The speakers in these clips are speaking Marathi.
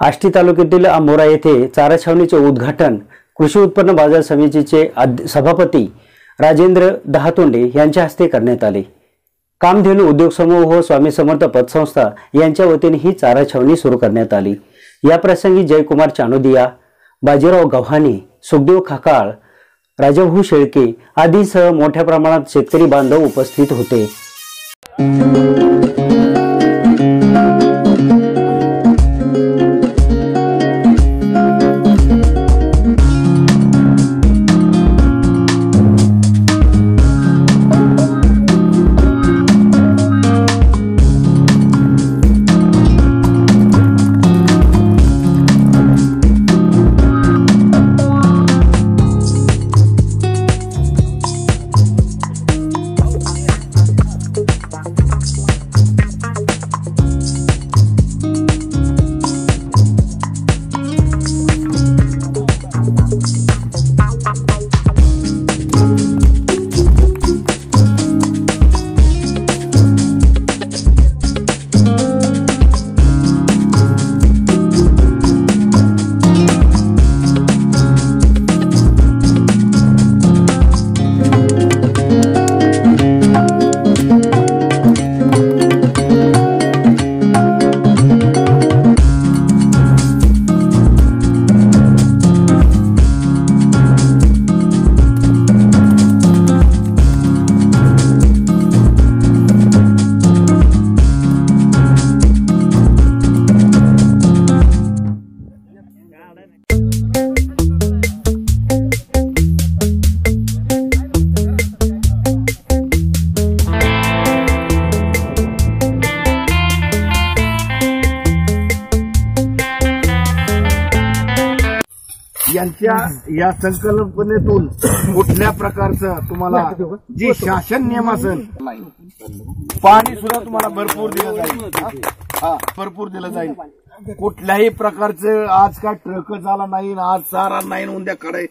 आष्टी तालुक्यातील आंबोरा येथे चारा छावणीचे उद्घाटन कृषी उत्पन्न बाजार समितीचे सभापती राजेंद्र दहातोंडे यांच्या हस्ते करण्यात आले. कामधेनू उद्योग समूह व स्वामी समर्थ पतसंस्था यांच्या वतीने ही चारा छावणी सुरू करण्यात आली. या प्रसंगी जयकुमार चानोदिया बाजीराव गव्हाणे सुखदेव खाकाळ राजाभाऊ शेळके आदीसह मोठ्या प्रमाणात शेतकरी बांधव उपस्थित होते. यांच्या या संकल्पनेतून कुठल्या प्रकारचं तुम्हाला जी शासन नियम असेल पाणी सुद्धा तुम्हाला भरपूर दिलं जाईल. हा भरपूर दिलं जाईल. कुठल्याही प्रकारचं आज काय ट्रक झाला नाही आज चारा नाही उद्या कडे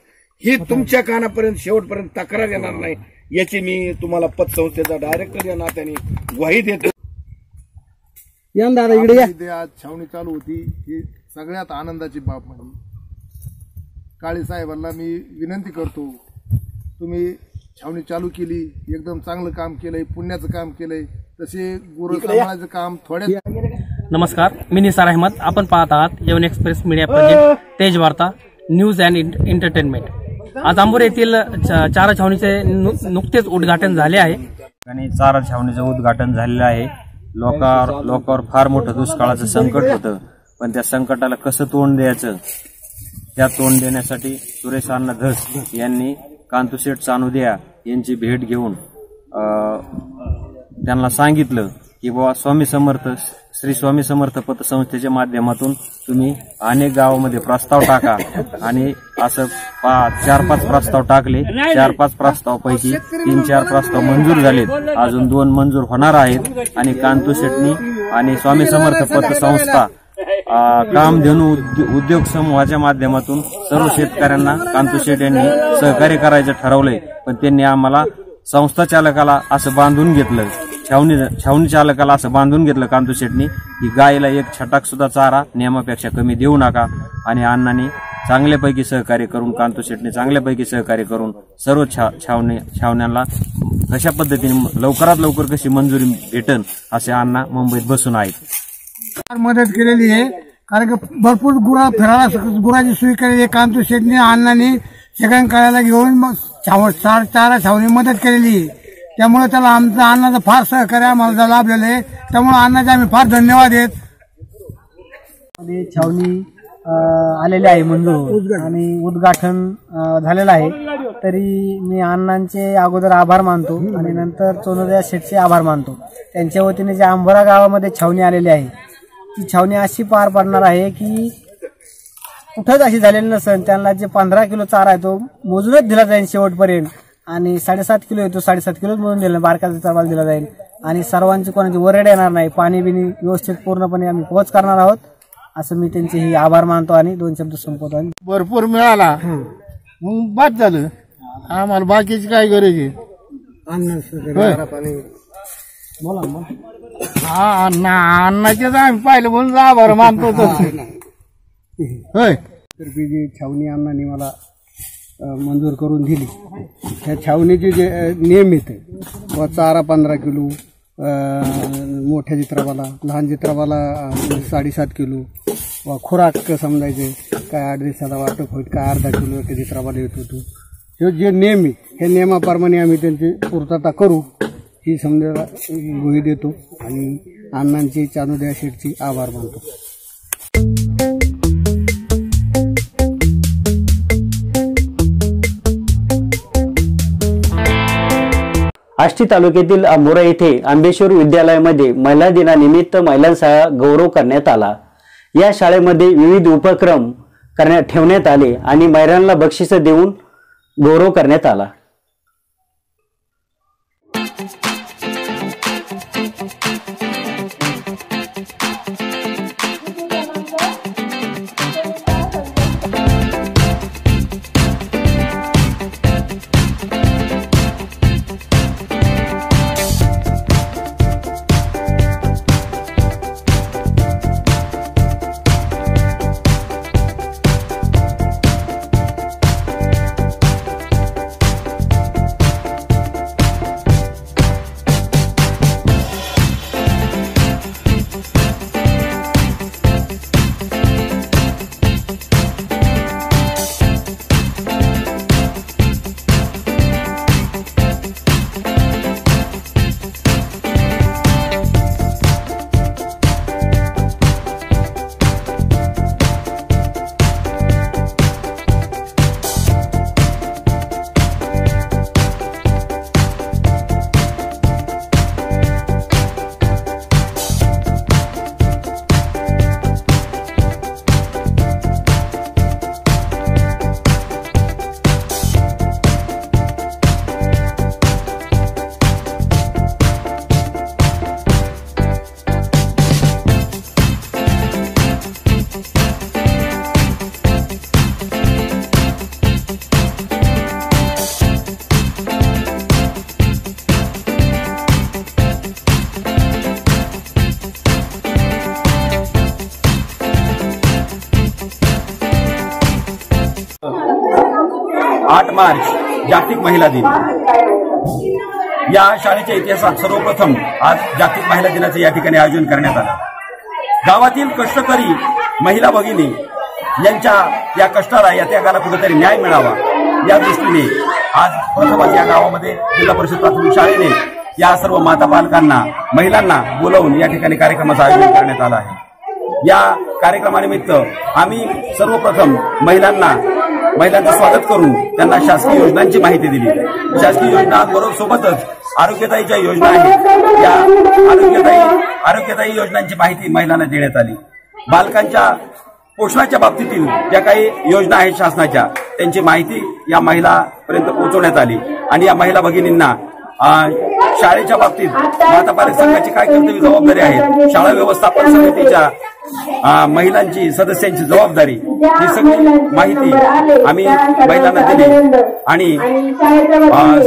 ही तुमच्या कानापर्यंत शेवटपर्यंत तक्रार येणार नाही. याची मी तुम्हाला पतसंस्थेचा डायरेक्टर या नात्याने ग्वाही देतो. या दादा इकडे आज छावणी चालू होती ही सगळ्यात आनंदाची बाब म्हणजे काळे साहेबांना मी विनंती करतो तुम्ही छावणी चालू केली एकदम चांगलं काम केलंय पुण्याचं काम केलंय तसे गुरु सांभाळायचं काम थोड्या नमस्कार मी निसार अहमद. आपण पाहत आहात येवन एक्सप्रेस मीडिया प्रोजेक्ट तेज वार्ता न्यूज अँड एंटरटेनमेंट. आज आंबोर येथील चारा छावणीचे नुकतेच उद्घाटन झाले आहे. आणि चारा छावणीचं उद्घाटन झालेलं आहे. लोकांवर लोकांवर फार मोठं दुष्काळाचं संकट होतं. पण त्या संकटाला कसं तोंड द्यायचं? त्या तोंड देण्यासाठी सुरेश अण्णा धस यांनी कांतुशेठ चानुदिया यांची भेट घेऊन त्यांना सांगितलं की बाबा स्वामी समर्थ श्री स्वामी समर्थ पतसंस्थेच्या माध्यमातून तुम्ही अनेक गावामध्ये प्रस्ताव टाका आणि असं पा- चार पाच प्रस्ताव टाकले. चार पाच प्रस्तावापैकी तीन चार प्रस्ताव मंजूर झालेत. अजून दोन मंजूर होणार आहेत आणि कांतू शेटणी आणि स्वामी समर्थ पतसंस्था कामधेनू उद्योग समूहाच्या माध्यमातून सर्व शेतकऱ्यांना कांतू शेट यांनी सहकार्य करायचं ठरवलंय. पण त्यांनी आम्हाला संस्था चालकाला असं बांधून घेतलं. छावणी छावणी चालकाला असं बांधून घेतलं कांतू शेटनी की गायला एक छटाक सुद्धा चारा नियमापेक्षा कमी देऊ नका. आणि अण्णांनी चांगल्यापैकी सहकार्य करून कांतू शेटने चांगल्यापैकी सहकार्य करून सर्व छा छावणी छावण्यांना कशा पद्धतीने लवकरात लवकर कशी मंजुरी भेटन असे अण्णा मुंबईत बसून आहेत. मदत केलेली आहे. कारण की भरपूर गुरा फिरायला गुराची सोय केलेली आहे. कांतू शेटने अण्णांनी सगळ्या करायला घेऊन चार चारा छावणी मदत केलेली आहे. त्यामुळे त्याला आमचं अण्णाचं फार सहकार्य आम्हाला लाभलेलं आहे. त्यामुळे अण्णाचे आम्ही फार धन्यवाद आहेत. छावणी आलेली आहे मंजूर. आणि उद्घाटन झालेलं आहे. तरी मी अण्णांचे अगोदर आभार मानतो आणि नंतर चोनोदया शेठचे आभार मानतो. त्यांच्या वतीने जे आंबोरा गावामध्ये छावणी आलेली आहे ती छावणी अशी पार पडणार आहे की कुठंच अशी झालेली नसेल त्यांना जे पंधरा किलो चारा आहे तो मोजूनच दिला जाईल शेवटपर्यंत. आणि साडेसात किलो येतो साडेसात किलो मोजून दिला बारकाचा चारा दिला जाईल. आणि सर्वांची कोणाची वरेड येणार नाही. पाणी बिनी व्यवस्थित पूर्णपणे आम्ही पोच करणार आहोत. असं मी त्यांचे ही आभार मानतो आणि दोन शब्द संपवतो आणि भरपूर मिळाला. मग बाद झालं. आम्हाला बाकीची काय गरज आहे? होय. हा अण्णा अण्णाचेच आम्ही पाहिलं म्हणून आभार मानतो तर होय. तर्फे जी छावणी अण्णांनी मला मंजूर करून दिली. त्या छावणीचे जे नियम आहेत व चारा पंधरा किलो मोठ्या चित्रावाला लहान चित्रावाला साडेसात किलो व खुराक समजायचे काय आठ दिवसाला वाटप होईल काय अर्धा किलो एका चित्रावाला येत होतो. हे जे नियम आहे हे नियमाप्रमाणे आम्ही त्यांची पूर्तता करू. ही समजा गुही देतो आणि अण्णांची चानुद्या शेठची आभार मानतो. आष्टी तालुक्यातील आंबोरा येथे आंबेश्वर विद्यालयामध्ये महिला दिनानिमित्त महिलांचा गौरव करण्यात आला. या शाळेमध्ये विविध उपक्रम करण्यात ठेवण्यात आले आणि महिलांना बक्षिसं देऊन गौरव करण्यात आला. मार्च जागतिक महिला दिन. या शाळेच्या इतिहासात सर्वप्रथम आज जागतिक महिला दिनाचं या ठिकाणी आयोजन करण्यात आलं. गावातील कष्टकरी महिला भगिनी यांच्या या कष्टाला या त्यागाला कुठेतरी न्याय मिळावा या दृष्टीने आज प्रथमच या गावामध्ये जिल्हा परिषद प्राथमिक शाळेने या सर्व माता पालकांना महिलांना बोलावून या ठिकाणी कार्यक्रमाचं आयोजन करण्यात आलं आहे. या कार्यक्रमानिमित्त आम्ही सर्वप्रथम महिलांना महिलांचं स्वागत करून त्यांना शासकीय योजनांची माहिती दिली. शासकीय योजना बरोबर सोबतच आरोग्यदायीच्या योजना आहेत. या आरोग्यदायी आरोग्यदायी योजनांची माहिती महिलांना देण्यात आली. बालकांच्या पोषणाच्या बाबतीतील ज्या काही योजना आहेत शासनाच्या त्यांची माहिती या महिलापर्यंत पोहोचवण्यात आली. आणि या महिला भगिनींना शाळेच्या बाबतीत माता पालक संघाची काय कर्तव्य जबाबदारी आहे? शाळा व्यवस्थापन समितीच्या महिलांची सदस्यांची जबाबदारी ही सगळी माहिती आम्ही महिलांना दिली. आणि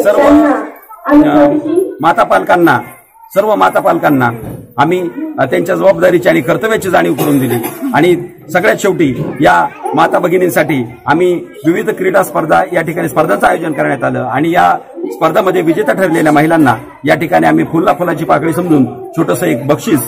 सर्व माता पालकांना सर्व माता पालकांना आम्ही त्यांच्या जबाबदारीची आणि कर्तव्याची जाणीव करून दिली. आणि सगळ्यात शेवटी या माता भगिनींसाठी आम्ही विविध क्रीडा स्पर्धा या ठिकाणी स्पर्धांचं आयोजन करण्यात आलं. आणि या स्पर्धामध्ये विजेता ठरलेल्या महिलांना या ठिकाणी आम्ही फुलला फुलाची पाकळी समजून छोटंसं एक बक्षीस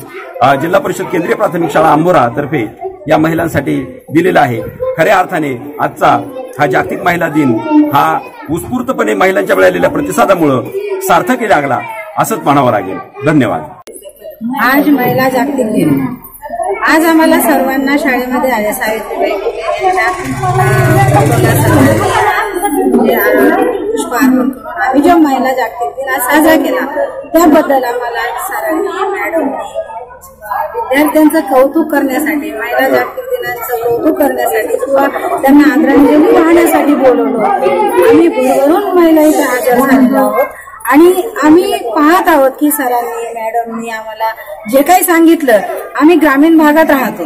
जिल्हा परिषद केंद्रीय प्राथमिक शाळा आंबोरा तर्फे या महिलांसाठी दिलेला आहे. खऱ्या अर्थाने आजचा हा जागतिक महिला दिन हा उत्स्फूर्तपणे महिलांच्या मिळालेल्या प्रतिसादामुळं सार्थकी लागला असंच म्हणावं लागेल. धन्यवाद. आज महिला जागतिक दिन. आज आम्हाला सर्वांना शाळेमध्ये आले सावित्रीबाई फुले यांच्या, अं, सन्मानाने, म्हणजे, अं, पुष्प अर्पण करून आम्ही जो महिला साजरा केला त्याबद्दल आम्हाला सरांनी मॅडम विद्यार्थ्यांचं कौतुक करण्यासाठी महिला जागतिक दिनाचं कौतुक करण्यासाठी किंवा त्यांना आदरांजली वाहण्यासाठी बोलवलो आम्ही भरभरून महिला इथे हजर झालेलो आहोत. आणि आम्ही पाहत आहोत की सरांनी मॅडमनी आम्हाला जे काही सांगितलं आम्ही ग्रामीण भागात राहतो.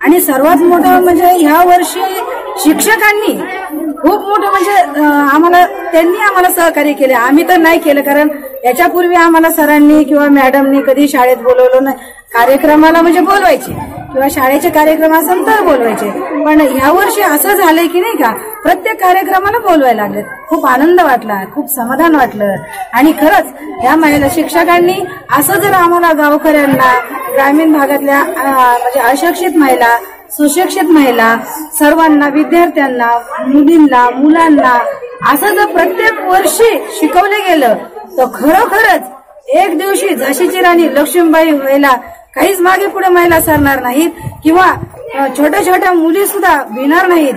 आणि सर्वात मोठं म्हणजे ह्या वर्षी शिक्षकांनी खूप मोठं म्हणजे आम्हाला त्यांनी आम्हाला सहकार्य केले. आम्ही तर नाही केलं कारण याच्यापूर्वी आम्हाला सरांनी किंवा मॅडमनी कधी शाळेत बोलवलं नाही. कार्यक्रमाला म्हणजे बोलवायचे. किंवा शाळेचे कार्यक्रम असेल तर बोलवायचे. पण ह्या वर्षी असं झालंय की नाही का प्रत्येक कार्यक्रमाला बोलवायला लागले खूप आनंद वाटला खूप समाधान वाटलं. आणि खरंच या महिला शिक्षकांनी असं जर आम्हाला गावकऱ्यांना ग्रामीण भागातल्या म्हणजे अशिक्षित महिला सुशिक्षित महिला सर्वांना विद्यार्थ्यांना मुलींना मुलांना असं जर प्रत्येक वर्षी शिकवलं गेलं तर खरोखरच एक दिवशी झाशीची राणी लक्ष्मीबाई व्हायला काहीच मागे पुढे महिला सरणार नाहीत किंवा छोट्या छोट्या मुली सुद्धा भिणार नाहीत.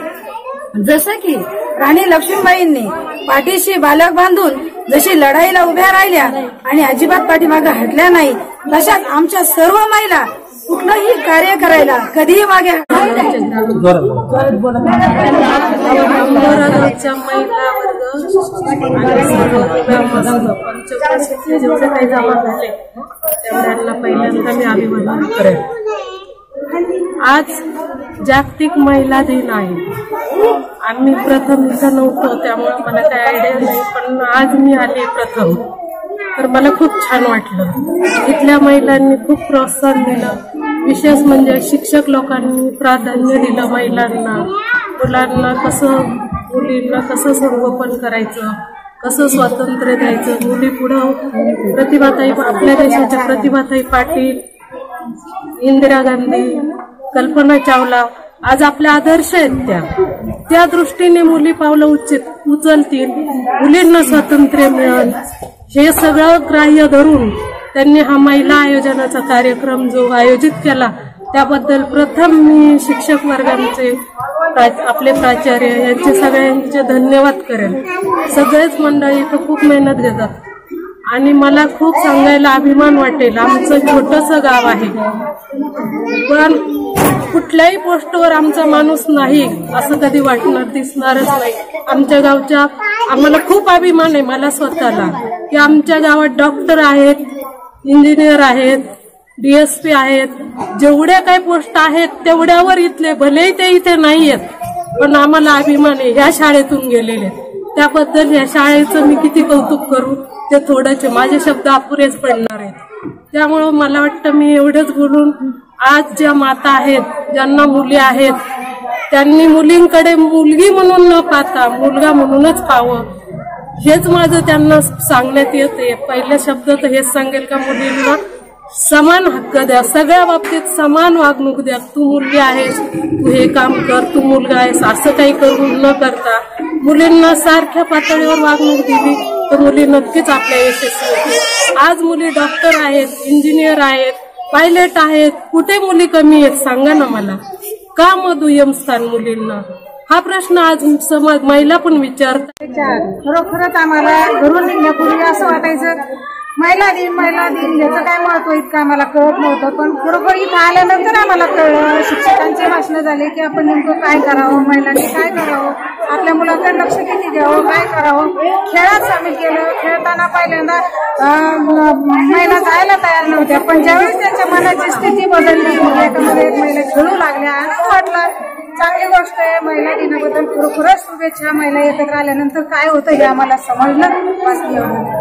जसं की राणी लक्ष्मीबाईंनी पाठीशी बालक बांधून जशी लढाईला उभ्या राहिल्या आणि अजिबात पाठीमागे हटल्या नाही तशाच आमच्या सर्व महिला कुठलंही कार्य करायला कधीही मागे हटणार महिला वर्ग जेवढे काही जमा झाले तेवढ्यांना पहिल्यांदा मी अभिवादन करेन आज जागतिक महिला दिन आहे. आम्ही प्रथम इथं नव्हतो त्यामुळे मला काही आयडिया नाही पण आज मी आले प्रथम. तर मला खूप छान वाटलं. इथल्या महिलांनी खूप प्रोत्साहन दिलं. विशेष म्हणजे शिक्षक लोकांनी प्राधान्य दिलं महिलांना. मुलांना कसं मुलींना कसं संगोपन करायचं कसं स्वातंत्र्य द्यायचं मुली पुढं प्रतिभाताई आपल्या देशाच्या प्रतिभाताई पाटील इंदिरा गांधी कल्पना चावला आज आपल्या आदर्श आहेत त्या. त्या दृष्टीने मुली पावलं उचित उचलतील. मुलींना स्वातंत्र्य मिळेल. हे सगळं ग्राह्य धरून त्यांनी हा महिला आयोजनाचा कार्यक्रम जो आयोजित केला त्याबद्दल प्रथम मी शिक्षक वर्गांचे प्रा- आपले प्राचार्य यांचे सगळ्यांचे धन्यवाद करेन. सगळेच मंडळी इथं खूप मेहनत घेतात. आणि मला खूप सांगायला अभिमान वाटेल. आमचं छोटस गाव आहे. पण कुठल्याही पोस्टवर आमचा माणूस नाही असं कधी वाटणार दिसणारच नाही. आमच्या गावच्या आम्हाला खूप अभिमान आहे मला स्वतःला. की आमच्या गावात डॉक्टर आहेत इंजिनियर आहेत डीएसपी आहेत. जेवढ्या काही पोस्ट आहेत तेवढ्यावर इथले भलेही ते इथे नाही आहेत पण आम्हाला अभिमान आहे. ह्या शाळेतून गेलेले. त्याबद्दल या शाळेचं मी किती कौतुक करू ते थोडंच माझे शब्द अपुरेच पडणार आहेत. त्यामुळं मला वाटतं मी एवढंच बोलून आज ज्या माता आहेत ज्यांना मुली आहेत त्यांनी मुलींकडे मुलगी म्हणून न पाहता मुलगा म्हणूनच पाहावं. हेच माझं त्यांना सांगण्यात येते पहिले शब्द तर हेच सांगेल का मुलींना? समान हक्क द्या. सगळ्या बाबतीत समान वागणूक द्या. तू मुलगी आहेस तू हे काम कर तू मुलगा आहेस असं काही करू न करता मुलींना सारख्या पातळीवर वागणूक दिली तर मुली नक्कीच आपल्या यशस्वी होतील. आज मुली डॉक्टर आहेत इंजिनियर आहेत पायलट आहेत कुठे मुली कमी आहेत सांगा ना मला? का मग दुय्यम स्थान मुलींना? हा प्रश्न आज समाज महिला पण विचारतात. खरोखरच आम्हाला घरून निघण्यापूर्वी असं वाटायचं महिला दिन महिला दिन याचं काय महत्त्व इतकं आम्हाला कळत नव्हतं. पण खरोखर इथं आल्यानंतर आम्हाला कळलं शिक्षकांचे भाषण झाले की आपण नेमकं काय करावं महिलांनी काय करावं आपल्या मुलांकडे लक्ष किती द्यावं काय करावं. खेळात सामील केलं. खेळताना पहिल्यांदा महिला जायला तयार नव्हत्या. पण ज्यावेळेस त्यांच्या मनाची स्थिती बदलली एकामध्ये एक महिला खेळू लागल्या आनंद वाटला. चांगली गोष्ट आहे महिला दिनाबद्दल खरोखरच शुभेच्छा. महिला एकत्र आल्यानंतर काय होतं हे आम्हाला समजलं. बस एवढं